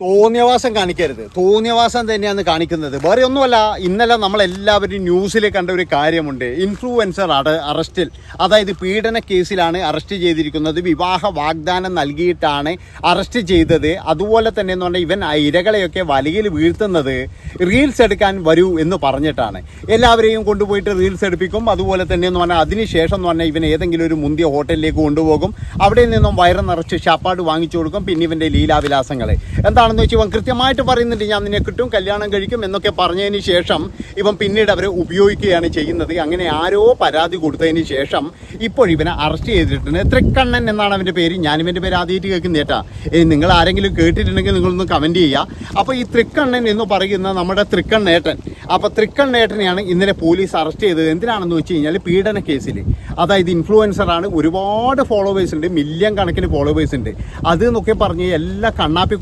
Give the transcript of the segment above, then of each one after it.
തോന്നിയവാസം കാണിക്കരുത്. തോന്നിയവാസം തന്നെയാണ് കാണിക്കുന്നത്. വേറെ ഒന്നുമല്ല ഇന്നലെ നമ്മളെല്ലാവരും ന്യൂസിൽ കണ്ട ഒരു കാര്യമുണ്ട്. ഇൻഫ്ലുവൻസർ അട അറസ്റ്റിൽ അതായത് പീഡന കേസിലാണ് അറസ്റ്റ് ചെയ്തിരിക്കുന്നത്. വിവാഹ വാഗ്ദാനം നൽകിയിട്ടാണ് അറസ്റ്റ് ചെയ്തത്. അതുപോലെ തന്നെ എന്ന് പറഞ്ഞാൽ ഇവൻ ആ ഇരകളെയൊക്കെ വലയിൽ വീഴ്ത്തുന്നത് റീൽസ് എടുക്കാൻ വരൂ എന്ന് പറഞ്ഞിട്ടാണ്. എല്ലാവരെയും കൊണ്ടുപോയിട്ട് റീൽസ് എടുപ്പിക്കും. അതുപോലെ തന്നെ എന്ന് പറഞ്ഞാൽ അതിനുശേഷം എന്ന് പറഞ്ഞാൽ ഇവൻ ഏതെങ്കിലും ഒരു മുന്തിയ ഹോട്ടലിലേക്ക് കൊണ്ടുപോകും. അവിടെ നിന്നും വയറ് നിറച്ച് ഷാപ്പാട് വാങ്ങിച്ചു കൊടുക്കും. പിന്നെ ഇവന്റെ ലീലാവിലാസങ്ങൾ എന്താണെന്ന് വെച്ചാൽ ഇവൻ കൃത്യമായിട്ട് പറയുന്നുണ്ട് ഞാൻ നിന്നെ കിട്ടും കല്യാണം കഴിക്കും എന്നൊക്കെ പറഞ്ഞതിന് ശേഷം ഇവൻ പിന്നീട് അവരെ ഉപയോഗിക്കുകയാണ് ചെയ്യുന്നത്. അങ്ങനെ ആരോ പരാതി കൊടുത്തതിന് ശേഷം ഇപ്പോൾ ഇവനെ അറസ്റ്റ് ചെയ്തിട്ടുണ്ട്. ത്രിക്കണ്ണൻ എന്നാണ് അവന്റെ പേര്? ഞാൻ ഇവന്റെ പേര് ആദ്യമായിട്ട് കേൾക്കുന്ന ഇനി നിങ്ങൾ ആരെങ്കിലും കേട്ടിട്ടുണ്ടെങ്കിൽ നിങ്ങളൊന്ന് കമന്റ് ചെയ്യുക. അപ്പോൾ ഈ തൃക്കണ്ണൻ എന്ന് പറയുന്ന നമ്മുടെ തൃക്കണ്ണേട്ടൻ അപ്പോൾ തൃക്കണ്ണേട്ടനെയാണ് ഇന്നലെ പോലീസ് അറസ്റ്റ് ചെയ്തത്. എന്തിനാണെന്ന് വെച്ച് കഴിഞ്ഞാൽ പീഡന കേസിൽ അതായത് ഇൻഫ്ലുവൻസറാണ് ഒരുപാട് ഫോളോവേഴ്സ് ഉണ്ട് മില്യൺ കണക്കിന് ഫോളോവേഴ്സ് ഉണ്ട്. അത് എന്നൊക്കെ പറഞ്ഞ് എല്ലാ കണ്ണാപ്പി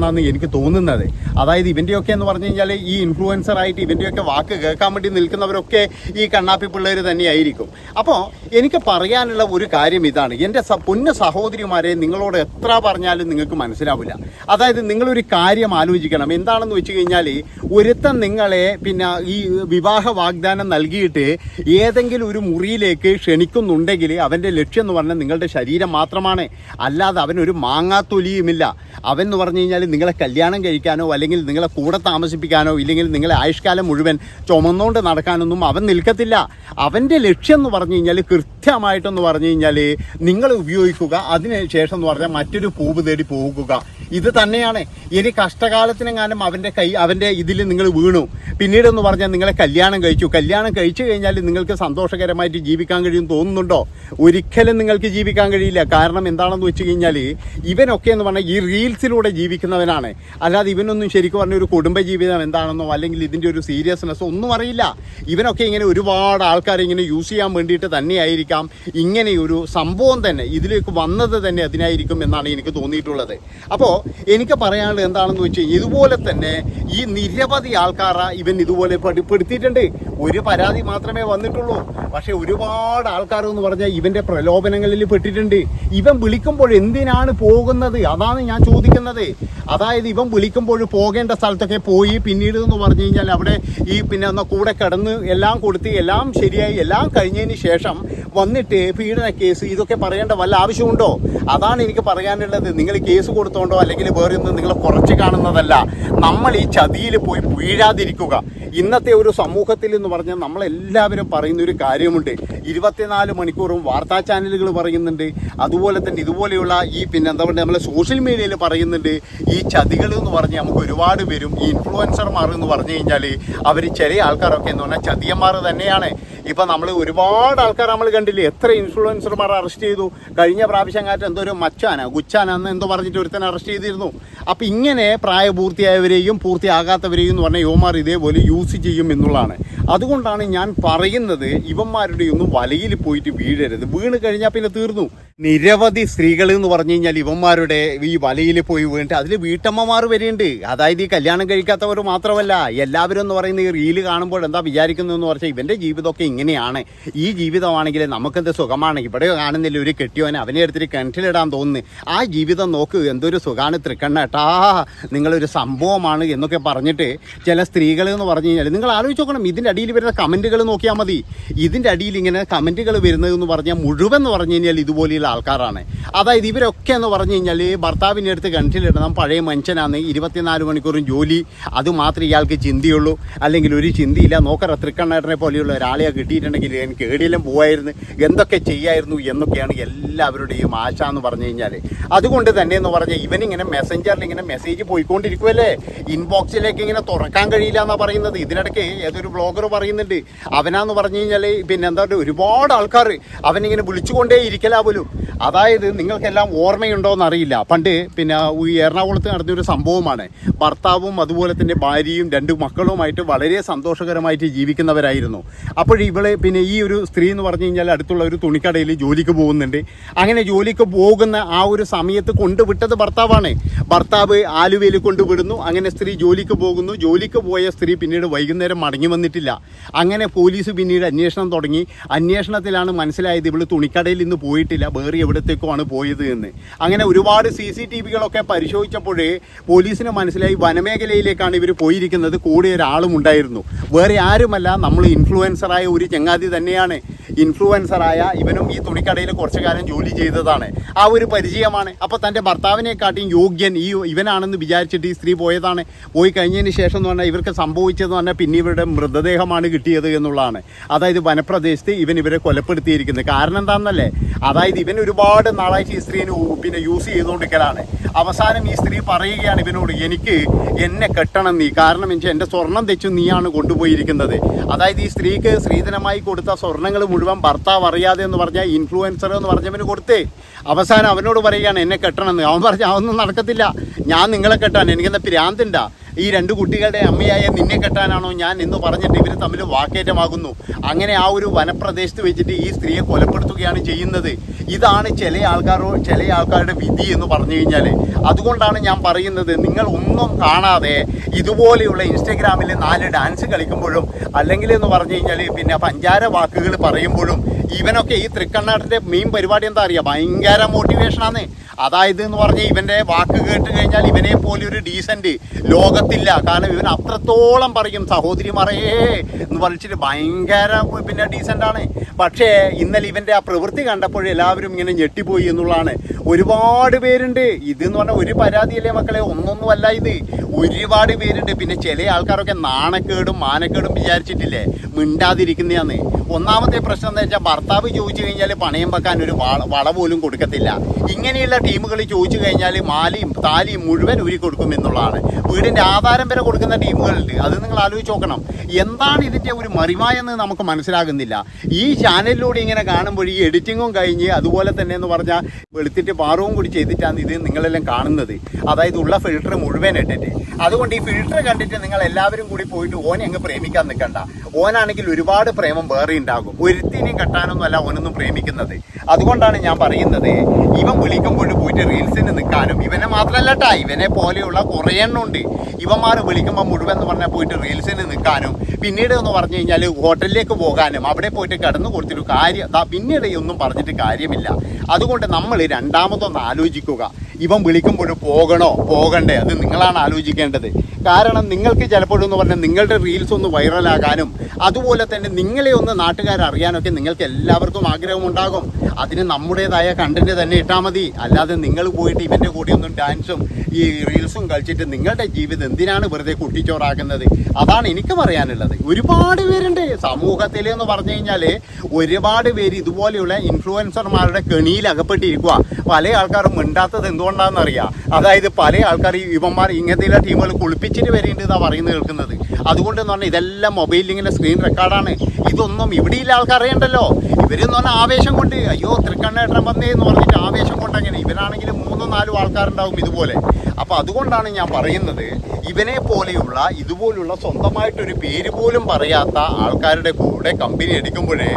കുട്ടന്മാരാണെന്നാണ് എനിക്ക് തോന്നുന്നത്. അതായത് ഇവന്റെയൊക്കെ എന്ന് പറഞ്ഞു കഴിഞ്ഞാൽ ഈ ഇൻഫ്ലുവൻസർ ആയിട്ട് ഇവന്റെയൊക്കെ വാക്ക് കേൾക്കാൻ വേണ്ടി നിൽക്കുന്നവരൊക്കെ ഈ കണ്ണാപ്പി പിള്ളേർ തന്നെയായിരിക്കും. അപ്പോൾ എനിക്ക് പറയാനുള്ള ഒരു കാര്യം ഇതാണ്. എന്റെ പൊന്ന സഹോദരിമാരെ നിങ്ങളോട് എത്ര പറഞ്ഞാലും നിങ്ങൾക്ക് മനസ്സിലാവില്ല. അതായത് നിങ്ങളൊരു കാര്യം ആലോചിക്കണം. എന്താണെന്ന് വെച്ച് കഴിഞ്ഞാൽ ഒരുത്തൻ നിങ്ങളെ പിന്നെ ഈ വിവാഹ വാഗ്ദാനം നൽകിയിട്ട് ഏതെങ്കിലും ഒരു മുറിയിലേക്ക് ക്ഷണിക്കുന്നുണ്ടെങ്കിൽ അവന്റെ ലക്ഷ്യം എന്ന് പറഞ്ഞാൽ നിങ്ങളുടെ ശരീരം മാത്രമാണ്. അല്ലാതെ അവനൊരു മാങ്ങാത്തൊലിയുമില്ല. അവൻ എന്ന് പറഞ്ഞു കഴിഞ്ഞാൽ നിങ്ങളെ കല്യാണം കഴിക്കാനോ അല്ലെങ്കിൽ നിങ്ങളെ കൂടെ താമസിപ്പിക്കാനോ ഇല്ലെങ്കിൽ നിങ്ങളെ ആയുഷ്കാലം മുഴുവൻ ചുമന്നുകൊണ്ട് നടക്കാനൊന്നും അവൻ നിൽക്കത്തില്ല. അവന്റെ ലക്ഷ്യം എന്ന് പറഞ്ഞു കഴിഞ്ഞാൽ കൃത്യമായിട്ടെന്ന് പറഞ്ഞു കഴിഞ്ഞാൽ നിങ്ങൾ ഉപയോഗിക്കുക അതിന് ശേഷം എന്ന് പറഞ്ഞാൽ മറ്റൊരു പൂവ് തേടി പോകുക. ഇത് തന്നെയാണ്. ഇനി കഷ്ടകാലത്തിനെങ്ങാനും അവന്റെ കൈ അവന്റെ ഇതിൽ നിങ്ങൾ വീണു. പിന്നീട് എന്ന് പറഞ്ഞാൽ നിങ്ങളെ കല്യാണം കഴിച്ചു. കല്യാണം കഴിച്ചു കഴിഞ്ഞാൽ നിങ്ങൾക്ക് സന്തോഷകരമായിട്ട് ജീവിക്കാൻ കഴിയും തോന്നുന്നുണ്ടോ? ഒരിക്കലും നിങ്ങൾക്ക് ജീവിക്കാൻ കഴിയില്ല. കാരണം എന്താണെന്ന് വെച്ച് കഴിഞ്ഞാൽ ഇവനൊക്കെ എന്ന് പറഞ്ഞാൽ ഈ റീൽസിലൂടെ ജീവിക്കുന്നവനാണ്. അല്ലാതെ ഇവനൊന്നും ശരിക്കും പറഞ്ഞ ഒരു കുടുംബ ജീവിതം എന്താണെന്നോ അല്ലെങ്കിൽ ഇതിന്റെ ഒരു സീരിയസ്നെസ്സോ ഒന്നും അറിയില്ല. ഇവനൊക്കെ ഇങ്ങനെ ഒരുപാട് ആൾക്കാരെ ഇങ്ങനെ യൂസ് ചെയ്യാൻ വേണ്ടിയിട്ട് തന്നെയായിരിക്കാം. ഇങ്ങനെ ഒരു സംഭവം തന്നെ ഇതിലേക്ക് വന്നത് തന്നെ അതിനായിരിക്കും എന്നാണ് എനിക്ക് തോന്നിയിട്ടുള്ളത്. അപ്പോൾ എനിക്ക് പറയാനുള്ളത് എന്താണെന്ന് വെച്ചാൽ ഇതുപോലെ തന്നെ ഈ നിരവധി ആൾക്കാർ ഇവൻ ഇതുപോലെ പെടു- പെടുത്തിയിട്ടുണ്ട്. ഒരു പരാതി മാത്രമേ വന്നിട്ടുള്ളൂ. പക്ഷേ ഒരുപാട് ആൾക്കാർ എന്ന് പറഞ്ഞാൽ ഇവന്റെ പ്രലോഭനങ്ങളിൽ പെട്ടിട്ടുണ്ട്. ഇവൻ വിളിക്കുമ്പോൾ എന്തിനാണ് പോകുന്നത്? അതാണ് ഞാൻ ചോദിക്കുന്നത്. അതായത് ഇവൻ വിളിക്കുമ്പോൾ പോകേണ്ട സ്ഥലത്തൊക്കെ പോയി പിന്നീട് എന്ന് പറഞ്ഞു കഴിഞ്ഞാൽ അവിടെ ഈ പിന്നെ ഒന്ന് കൂടെ കിടന്ന് എല്ലാം കൊടുത്ത് എല്ലാം ശരിയായി എല്ലാം കഴിഞ്ഞതിന് ശേഷം വന്നിട്ട് പീഡന കേസ് ഇതൊക്കെ പറയേണ്ട വല്ല ആവശ്യമുണ്ടോ? അതാണ് എനിക്ക് പറയാനുള്ളത്. നിങ്ങൾ കേസ് കൊടുത്തോണ്ടോ അല്ലെങ്കിൽ വേറെ ഒന്നും നിങ്ങൾ കുറച്ച് കാണുന്നതല്ല. നമ്മൾ ഈ ചതിയിൽ പോയി വീഴാതിരിക്കുക. ഇന്നത്തെ ഒരു സമൂഹത്തിൽ എന്ന് പറഞ്ഞാൽ നമ്മളെല്ലാവരും പറയുന്ന ഒരു കാര്യമുണ്ട്. ഇരുപത്തിനാല് മണിക്കൂറും വാർത്താ ചാനലുകൾ പറയുന്നുണ്ട്. അതുപോലെ തന്നെ ഇതുപോലെയുള്ള ഈ പിന്നെ എന്താ പറയുക നമ്മളെ സോഷ്യൽ മീഡിയയിൽ പറയുന്നുണ്ട്. ഈ ചതികൾ എന്ന് പറഞ്ഞാൽ നമുക്ക് ഒരുപാട് പേരും ഈ ഇൻഫ്ലുവൻസർമാർ എന്ന് പറഞ്ഞു കഴിഞ്ഞാൽ അവർ ചില ആൾക്കാരൊക്കെ എന്ന് പറഞ്ഞാൽ ചതിയന്മാർ തന്നെയാണ്. ഇപ്പം നമ്മൾ ഒരുപാട് ആൾക്കാർ നമ്മൾ കണ്ടില്ലേ? എത്ര ഇൻഫ്ലുവൻസർമാർ അറസ്റ്റ് ചെയ്തു? കഴിഞ്ഞ പ്രാവശ്യം കാറ്റ് എന്തോ ഒരു മച്ചാന ഗുച്ചാന എന്ന് എന്തോ പറഞ്ഞിട്ട് ഒരുത്തനെ അറസ്റ്റ് ചെയ്തിരുന്നു. അപ്പം ഇങ്ങനെ പ്രായപൂർത്തിയായവരെയും പൂർത്തിയാകാത്തവരെയും എന്ന് പറഞ്ഞാൽ യുവമാർ ഇതേപോലെ യൂസ് ചെയ്യും എന്നുള്ളതാണ്. അതുകൊണ്ടാണ് ഞാൻ പറയുന്നത് ഇവന്മാരുടെ ഒന്നും വലയിൽ പോയിട്ട് വീഴരുത്. വീണ് കഴിഞ്ഞാൽ പിന്നെ തീർന്നു. നിരവധി സ്ത്രീകൾ എന്ന് പറഞ്ഞു കഴിഞ്ഞാൽ ഇവന്മാരുടെ ഈ വലയിൽ പോയി വീണിട്ട് അതിൽ വീട്ടമ്മമാർ വരെയുണ്ട്. അതായത് ഈ കല്യാണം കഴിക്കാത്തവർ മാത്രമല്ല എല്ലാവരും എന്ന് പറയുന്ന ഈ റീൽ കാണുമ്പോൾ എന്താ വിചാരിക്കുന്നതെന്ന് പറഞ്ഞാൽ ഇവന്റെ ജീവിതമൊക്കെ ഇങ്ങനെയാണ്. ഈ ജീവിതമാണെങ്കിൽ നമുക്കെന്ത് സുഖമാണ്? ഇവിടെ കാണുന്നില്ല ഒരു കെട്ടിയോനെ അവനെ എടുത്തിട്ട് കിണറ്റിലിടാൻ തോന്നുന്നു. ആ ജീവിതം നോക്ക് എന്തൊരു സുഖമാണ് തൃക്കണ്ണേട്ടാ നിങ്ങളൊരു സംഭവമാണ് എന്നൊക്കെ പറഞ്ഞിട്ട് ചില സ്ത്രീകൾ എന്ന് പറഞ്ഞു കഴിഞ്ഞാൽ നിങ്ങൾ ആലോചിച്ച് നോക്കണം ഇതിന്റെ അടിയിൽ വരുന്ന കമന്റുകൾ നോക്കിയാൽ മതി. ഇതിന്റെ അടിയിൽ ഇങ്ങനെ കമന്റുകൾ വരുന്നതെന്ന് പറഞ്ഞാൽ മുഴുവൻ എന്ന് പറഞ്ഞു കഴിഞ്ഞാൽ ഇതുപോലെയുള്ള ആൾക്കാരാണ്. അതായത് ഇവരൊക്കെ എന്ന് പറഞ്ഞു കഴിഞ്ഞാൽ ഭർത്താവിന്റെ അടുത്ത് കിണറ്റിലിടണം പഴയ മനുഷ്യനാണ്. ഇരുപത്തിനാല് മണിക്കൂറും ജോലി. അത് മാത്രമേ ഇയാൾക്ക് ചിന്തയുള്ളൂ. അല്ലെങ്കിൽ ഒരു ചിന്തയില്ല. നോക്കറ തൃക്കണ്ണേട്ടനെ പോലെയുള്ള ഒരാളെ കിട്ടിയിട്ടുണ്ടെങ്കിൽ എനിക്ക് ഏടിയെല്ലാം പോവായിരുന്നു. എന്തൊക്കെ ചെയ്യായിരുന്നു എന്നൊക്കെയാണ് എല്ലാവരുടെയും ആശ എന്ന് പറഞ്ഞു കഴിഞ്ഞാൽ അതുകൊണ്ട് തന്നെ എന്ന് പറഞ്ഞാൽ ഇവനിങ്ങനെ മെസ്സഞ്ചറിൽ ഇങ്ങനെ മെസ്സേജ് പോയിക്കൊണ്ടിരിക്കുമല്ലേ ഇൻബോക്സിലേക്ക് ഇങ്ങനെ തുറക്കാൻ കഴിയില്ല എന്നാണ് പറയുന്നത്. ഇതിനിടയ്ക്ക് ഏതൊരു ബ്ലോഗർ പറയുന്നുണ്ട്. അവനാന്ന് പറഞ്ഞു കഴിഞ്ഞാൽ പിന്നെ എന്താ പറയുക ഒരുപാട് ആൾക്കാർ അവനിങ്ങനെ വിളിച്ചുകൊണ്ടേ ഇരിക്കലാ പോലും. അതായത് നിങ്ങൾക്കെല്ലാം ഓർമ്മയുണ്ടോ എന്നറിയില്ല. പണ്ട് പിന്നെ ഈ എറണാകുളത്ത് നടന്നൊരു സംഭവമാണ്. ഭർത്താവും അതുപോലെ തന്നെ ഭാര്യയും രണ്ട് മക്കളുമായിട്ട് വളരെ സന്തോഷകരമായിട്ട് ജീവിക്കുന്നവരായിരുന്നു. അപ്പോൾ പിന്നെ ഈ ഒരു സ്ത്രീ എന്ന് പറഞ്ഞു കഴിഞ്ഞാൽ അടുത്തുള്ള ഒരു തുണിക്കടയിൽ ജോലിക്ക് പോകുന്നുണ്ട്. അങ്ങനെ ജോലിക്ക് പോകുന്ന ആ ഒരു സമയത്ത് കൊണ്ടുവിട്ടത് ഭർത്താവാണ്. ഭർത്താവ് ആലുവയിൽ കൊണ്ടുവിടുന്നു. അങ്ങനെ സ്ത്രീ ജോലിക്ക് പോകുന്നു. ജോലിക്ക് പോയ സ്ത്രീ പിന്നീട് വൈകുന്നേരം മടങ്ങി വന്നിട്ടില്ല. അങ്ങനെ പോലീസ് പിന്നീട് അന്വേഷണം തുടങ്ങി. അന്വേഷണത്തിലാണ് മനസ്സിലായത് ഇവൾ തുണിക്കടയിൽ നിന്ന് പോയിട്ടില്ല. കയറി എവിടത്തേക്കുമാണ് പോയത് എന്ന്. അങ്ങനെ ഒരുപാട് സി സി ടി വികളൊക്കെ പരിശോധിച്ചപ്പോഴേ പോലീസിന് മനസ്സിലായി വനമേഖലയിലേക്കാണ് ഇവർ പോയിരിക്കുന്നത്. കൂടെ ഒരാളും ഉണ്ടായിരുന്നു. വേറെ ആരുമല്ല. നമ്മൾ ഇൻഫ്ലുവൻസറായ ഒരു ചങ്ങാതി തന്നെയാണ്. ഇൻഫ്ലുവൻസറായ ഇവനും ഈ തുണിക്കടയിൽ കുറച്ചു കാലം ജോലി ചെയ്തതാണ്. ആ ഒരു പരിചയമാണ്. അപ്പോൾ തന്റെ ഭർത്താവിനെക്കാട്ടിയും യോഗ്യൻ ഈ ഇവനാണെന്ന് വിചാരിച്ചിട്ട് ഈ സ്ത്രീ പോയതാണ്. പോയി കഴിഞ്ഞതിന് ശേഷം എന്ന് പറഞ്ഞാൽ ഇവർക്ക് സംഭവിച്ചതെന്ന് പറഞ്ഞാൽ പിന്നെ ഇവരുടെ മൃതദേഹമാണ് കിട്ടിയത് എന്നുള്ളതാണ്. അതായത് വനപ്രദേശത്ത് ഇവൻ ഇവരെ കൊലപ്പെടുത്തിയിരിക്കുന്നത്. കാരണം എന്താണെന്നല്ലേ അതായത് ഇവൻ ഒരുപാട് നാളായിട്ട് ഈ സ്ത്രീനെ ഊ- പിന്നെ യൂസ് ചെയ്തുകൊണ്ടിരിക്കലാണ്. അവസാനം ഈ സ്ത്രീ പറയുകയാണ് ഇവനോട് എനിക്ക് എന്നെ കെട്ടണം നീ. കാരണം വെച്ചാൽ എന്റെ സ്വർണം തെച്ചു നീയാണ് കൊണ്ടുപോയിരിക്കുന്നത്. അതായത് ഈ സ്ത്രീക്ക് സ്ത്രീധനമായി കൊടുത്ത സ്വർണങ്ങൾ മുഴുവൻ ഭർത്താവ് അറിയാതെ എന്ന് പറഞ്ഞാൽ ഇൻഫ്ലുവൻസർ എന്ന് പറഞ്ഞവന് കൊടുത്തേ. അവസാനം അവനോട് പറയുകയാണ് എന്നെ കെട്ടണം എന്ന്. അവൻ പറഞ്ഞു അതൊന്നും നടക്കത്തില്ല. ഞാൻ നിങ്ങളെ കെട്ടാൻ എനിക്കെന്താ പ്രാന്തുണ്ടാ? ഈ രണ്ട് കുട്ടികളുടെ അമ്മയായ നിന്നെ കെട്ടാനാണോ ഞാൻ എന്ന് പറഞ്ഞിട്ട് ഇവർ തമ്മിൽ വാക്കേറ്റമാകുന്നു. അങ്ങനെ ആ ഒരു വനപ്രദേശത്ത് വെച്ചിട്ട് ഈ സ്ത്രീയെ കൊലപ്പെടുത്തുകയാണ് ചെയ്യുന്നത്. ഇതാണ് ചില ആൾക്കാരോ ചില ആൾക്കാരുടെ വിധി എന്ന് പറഞ്ഞു കഴിഞ്ഞാൽ അതുകൊണ്ടാണ് ഞാൻ പറയുന്നത് നിങ്ങൾ ഒന്നും കാണാതെ ഇതുപോലെയുള്ള ഇൻസ്റ്റഗ്രാമിൽ നാല് ഡാൻസ് കളിക്കുമ്പോഴും അല്ലെങ്കിൽ എന്ന് പറഞ്ഞു കഴിഞ്ഞാൽ പിന്നെ പഞ്ചാര വാക്കുകൾ പറയുമ്പോഴും ഇവനൊക്കെ ഈ തൃക്കണ്ണാട്ടിന്റെ മെയിൻ പരിപാടി എന്താ അറിയാം? ഭയങ്കര മോട്ടിവേഷനാണ് അതായത് എന്ന് പറഞ്ഞാൽ ഇവന്റെ വാക്ക് കേട്ട് കഴിഞ്ഞാൽ ഇവനെ പോലെ ഒരു ഡീസന്റ് ലോകത്തില്ല. കാരണം ഇവൻ അത്രത്തോളം പറയും സഹോദരി മറയേ എന്ന് പറഞ്ഞിട്ട് ഭയങ്കര പിന്നെ ഡീസന്റാണ് പക്ഷേ ഇന്നലെ ഇവന്റെ ആ പ്രവൃത്തി കണ്ടപ്പോൾ എല്ലാവരും ഇങ്ങനെ ഞെട്ടിപ്പോയി എന്നുള്ളതാണ്. ഒരുപാട് പേരുണ്ട്. ഇതെന്ന് പറഞ്ഞാൽ ഒരു പരാതിയല്ലേ മക്കളെ? ഒന്നൊന്നുമല്ല ഇത്. ഒരുപാട് പേരുണ്ട്. പിന്നെ ചില ആൾക്കാരൊക്കെ നാണക്കേടും മാനക്കേടും വിചാരിച്ചിട്ടില്ലേ? മിണ്ടാതിരിക്കുന്നതാണ് ഒന്നാമത്തെ പ്രശ്നം എന്താ വെച്ചാൽ ഭർത്താവ് ചോദിച്ചു കഴിഞ്ഞാൽ പണയം വെക്കാൻ ഒരു വള വള പോലും കൊടുക്കത്തില്ല. ഇങ്ങനെയുള്ള ടീമുകൾ ചോദിച്ചു കഴിഞ്ഞാൽ മാലയും താലിയും മുഴുവൻ ഊരി കൊടുക്കും എന്നുള്ളതാണ്. വീടിന്റെ ആധാരം വരെ കൊടുക്കുന്ന ടീമുകളുണ്ട്. അത് നിങ്ങൾ ആലോചിച്ച് നോക്കണം. എന്താണ് ഇതിന്റെ ഒരു മറിമായെന്ന് നമുക്ക് മനസ്സിലാകുന്നില്ല. ഈ ചാനലിലൂടെ ഇങ്ങനെ കാണുമ്പോൾ ഈ എഡിറ്റിങ്ങും കഴിഞ്ഞ് അതുപോലെ തന്നെ എന്ന് പറഞ്ഞാൽ വെളുത്തിട്ട് പാറവും കൂടി ചെയ്തിട്ടാണ് ഇത് നിങ്ങളെല്ലാം കാണുന്നത്. അതായത് ഉള്ള ഫിൽട്ടർ മുഴുവൻ ഇട്ടിട്ട്. അതുകൊണ്ട് ഈ ഫിൽട്ടർ കണ്ടിട്ട് നിങ്ങൾ എല്ലാവരും കൂടി പോയിട്ട് ഓനെ അങ്ങ് പ്രേമിക്കാൻ നിൽക്കണ്ട. ഓനാണെങ്കിൽ ഒരുപാട് പ്രേമം വേറെ ഉണ്ടാകും. ഒരുത്തിനെയും കെട്ടാനൊന്നും അല്ല ഓനൊന്നും പ്രേമിക്കുന്നത്. അതുകൊണ്ടാണ് ഞാൻ പറയുന്നത് ഇവൻ വിളിക്കുമ്പോൾ പോയിട്ട് റീൽസിന് നിൽക്കാനും ഇവനെ മാത്രമല്ല കേട്ടാ ഇവനെ പോലെയുള്ള കുറേ എണ്ണമുണ്ട്. ഇവന്മാർ വിളിക്കുമ്പോൾ മുഴുവൻ എന്ന് പറഞ്ഞാൽ പോയിട്ട് റീൽസിന് നിൽക്കാനും പിന്നീട് എന്ന് പറഞ്ഞു കഴിഞ്ഞാൽ ഹോട്ടലിലേക്ക് പോകാനും. അവിടെ പോയിട്ട് കിടന്നു കൊടുത്തിട്ട് കാര്യം പിന്നീട് ഒന്നും പറഞ്ഞിട്ട് കാര്യമില്ല. അതുകൊണ്ട് നമ്മൾ രണ്ടാമതൊന്ന് ആലോചിക്കുക. ഇവൻ വിളിക്കുമ്പോൾ പോകണോ? പോകണ്ടേ? അത് നിങ്ങളാണ് ആലോചിക്കേണ്ടത്. കാരണം നിങ്ങൾക്ക് ചിലപ്പോഴെന്ന് പറഞ്ഞാൽ നിങ്ങളുടെ റീൽസ് ഒന്ന് വൈറലാകാനും അതുപോലെ തന്നെ നിങ്ങളെ ഒന്ന് നാട്ടുകാർ അറിയാനൊക്കെ നിങ്ങൾക്ക് എല്ലാവർക്കും ആഗ്രഹമുണ്ടാകും. അതിന് നമ്മുടേതായ കണ്ടന്റ് തന്നെ ഇട്ടാൽ മതി. അല്ലാതെ നിങ്ങൾ പോയിട്ട് ഇവന്റെ കൂടെ ഒന്നും ഡാൻസും ഈ റീൽസും കളിച്ചിട്ട് നിങ്ങളുടെ ജീവിതം എന്തിനാണ് വെറുതെ കുട്ടിച്ചോറാക്കുന്നത്? അതാണ് എനിക്ക് പറയാനുള്ളത്. ഒരുപാട് പേരുണ്ട്. സമൂഹത്തിൽ എന്ന് പറഞ്ഞു കഴിഞ്ഞാൽ ഒരുപാട് പേര് ഇതുപോലെയുള്ള ഇൻഫ്ലുവൻസർമാരുടെ കെണിയിൽ അകപ്പെട്ടിരിക്കുക പല ആൾക്കാരും മിണ്ടാത്തത് അറിയാം അതായത് പല ആൾക്കാർ ഇവന്മാർ ഇങ്ങനത്തെ ടീമുകൾ കുളിപ്പിച്ചിട്ട് വരേണ്ടത് പറയുന്നത് കേൾക്കുന്നത്. അതുകൊണ്ട് എന്ന് പറഞ്ഞാൽ ഇതെല്ലാം മൊബൈലിങ്ങിന്റെ സ്ക്രീൻ റെക്കോർഡാണ് ഇതൊന്നും ഇവിടെയില്ല ആൾക്കാർ അറിയണ്ടല്ലോ ഇവരെന്ന് പറഞ്ഞാൽ ആവേശം കൊണ്ട് അയ്യോ തൃക്കണ്ണേട്ടൻ വന്നേ എന്ന് പറഞ്ഞിട്ട് ആവേശം കൊണ്ട് അങ്ങനെ ഇവരാണെങ്കിലും മൂന്നോ നാലോ ആൾക്കാരുണ്ടാവും ഇതുപോലെ. അപ്പോൾ അതുകൊണ്ടാണ് ഞാൻ പറയുന്നത് ഇവനെ പോലെയുള്ള ഇതുപോലുള്ള സ്വന്തമായിട്ടൊരു പേര് പോലും പറയാത്ത ആൾക്കാരുടെ കൂടെ കമ്പനി എടുക്കുമ്പോഴേ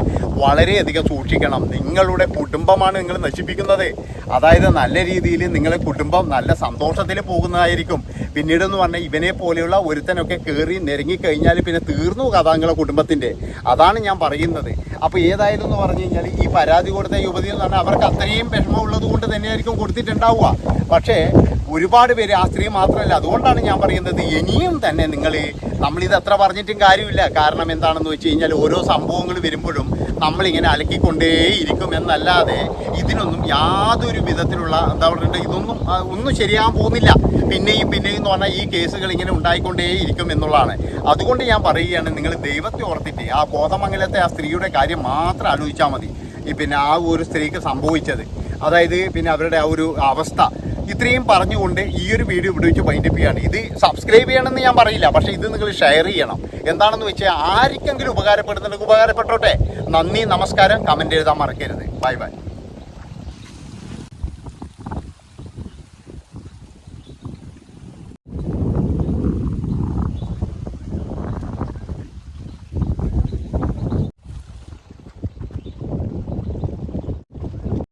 വളരെയധികം സൂക്ഷിക്കണം. നിങ്ങളുടെ കുടുംബമാണ് നിങ്ങൾ നശിപ്പിക്കുന്നത്. അതായത് നല്ല രീതിയിൽ നിങ്ങളെ കുടുംബം നല്ല സന്തോഷത്തിൽ പോകുന്നതായിരിക്കും. പിന്നീടെന്ന് പറഞ്ഞാൽ ഇവനെ പോലെയുള്ള ഒരുത്തനൊക്കെ കയറി കഴിഞ്ഞാൽ പിന്നെ തീർന്നു കഥ നിങ്ങളെ കുടുംബത്തിന്റെ. അതാണ് ഞാൻ പറയുന്നത്. അപ്പോൾ ഏതായാലും എന്ന് പറഞ്ഞു കഴിഞ്ഞാൽ ഈ പരാതി കൊടുത്ത യുവതി എന്ന് പറഞ്ഞാൽ അവർക്ക് അത്രയും വിഷമമുള്ളത് കൊണ്ട് തന്നെയായിരിക്കും കൊടുത്തിട്ടുണ്ടാവുക. പക്ഷേ ഒരുപാട് പേര് ആ സ്ത്രീ മാത്രമല്ല. അതുകൊണ്ടാണ് ഞാൻ പറയുന്നത് ഇനിയും തന്നെ നിങ്ങൾ നമ്മളിത് അത്ര പറഞ്ഞിട്ടും കാര്യമില്ല. കാരണം എന്താണെന്ന് വെച്ച് കഴിഞ്ഞാൽ ഓരോ സംഭവങ്ങൾ വരുമ്പോഴും നമ്മളിങ്ങനെ അലക്കിക്കൊണ്ടേ ഇരിക്കും എന്നല്ലാതെ ഇതിനൊന്നും യാതൊരു വിധത്തിലുള്ള എന്താ പറയുക ഇതൊന്നും ഒന്നും ശരിയാകാൻ പോകുന്നില്ല. പിന്നെയും പിന്നെയും എന്ന് പറഞ്ഞാൽ ഈ കേസുകൾ ഇങ്ങനെ ഉണ്ടായിക്കൊണ്ടേ ഇരിക്കും എന്നുള്ളതാണ്. അതുകൊണ്ട് ഞാൻ പറയുകയാണ് നിങ്ങൾ ദൈവത്തെ ഓർത്തിട്ട് ആ കോതമംഗലത്തെ ആ സ്ത്രീയുടെ കാര്യം മാത്രം ആലോചിച്ചാൽ മതി. ഈ പിന്നെ ആ ഒരു സ്ത്രീക്ക് സംഭവിച്ചത്. അതായത് പിന്നെ അവരുടെ ആ ഒരു അവസ്ഥ. ഇത്രയും പറഞ്ഞുകൊണ്ട് ഈ ഒരു വീഡിയോ ഇവിടെ വെച്ച് വൈൻഡപ്പ് ചെയ്യാണ്. ഇത് സബ്സ്ക്രൈബ് ചെയ്യണമെന്ന് ഞാൻ പറയില്ല പക്ഷേ ഇത് നിങ്ങൾ ഷെയർ ചെയ്യണം. എന്താണെന്ന് വെച്ചാൽ ആർക്കെങ്കിലും ഉപകാരപ്പെടുന്നുണ്ടെങ്കിൽ ഉപകാരപ്പെട്ടോട്ടെ നന്ദി നമസ്കാരം. കമന്റ് എഴുതാൻ മറക്കരുത്. Bye bye